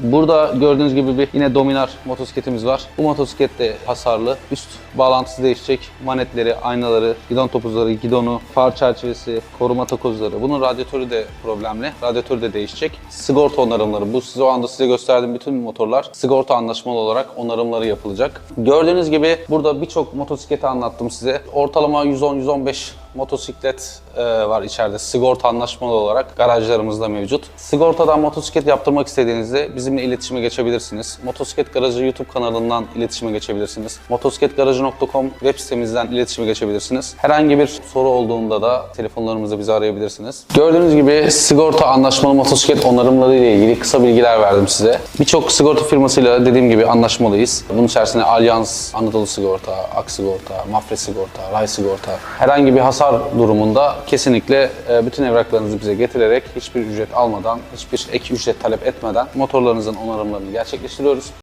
Burada gördüğünüz gibi bir yine Dominar motosikletimiz var. Bu motosiklet de hasarlı. Üst bağlantısı değişecek. Manetleri, aynaları, gidon topuzları, gidonu, far çerçevesi, koruma takozları. Bunun radyatörü de problemli. Radyatörü de değişecek. Sigorta onarımları. Bu size o anda size gösterdiğim bütün motorlar sigorta anlaşmalı olarak onarımları yapılacak. Gördüğünüz gibi burada birçok motosikleti anlattım size. Ortalama 110-115 motosiklet e, var içeride sigorta anlaşmalı olarak garajlarımızda mevcut. Sigortadan motosiklet yaptırmak istediğinizde bizimle iletişime geçebilirsiniz. Motosiklet Garajı YouTube kanalından iletişime geçebilirsiniz. motosikletgarajı.com web sitemizden iletişime geçebilirsiniz. Herhangi bir soru olduğunda da telefonlarımızda bizi arayabilirsiniz. Gördüğünüz gibi sigorta anlaşmalı motosiklet onarımları ile ilgili kısa bilgiler verdim size. Birçok sigorta firmasıyla dediğim gibi anlaşmalıyız. Bunun içerisinde Alyans, Anadolu Sigorta, Ak Sigorta, Mafre Sigorta, Ray Sigorta. Herhangi bir hasar durumunda kesinlikle e, bütün evraklarınızı bize getirerek hiçbir ücret almadan, hiçbir ek ücret talep etmeden motorlarınızın onarımlarını gerçekleştiriyoruz.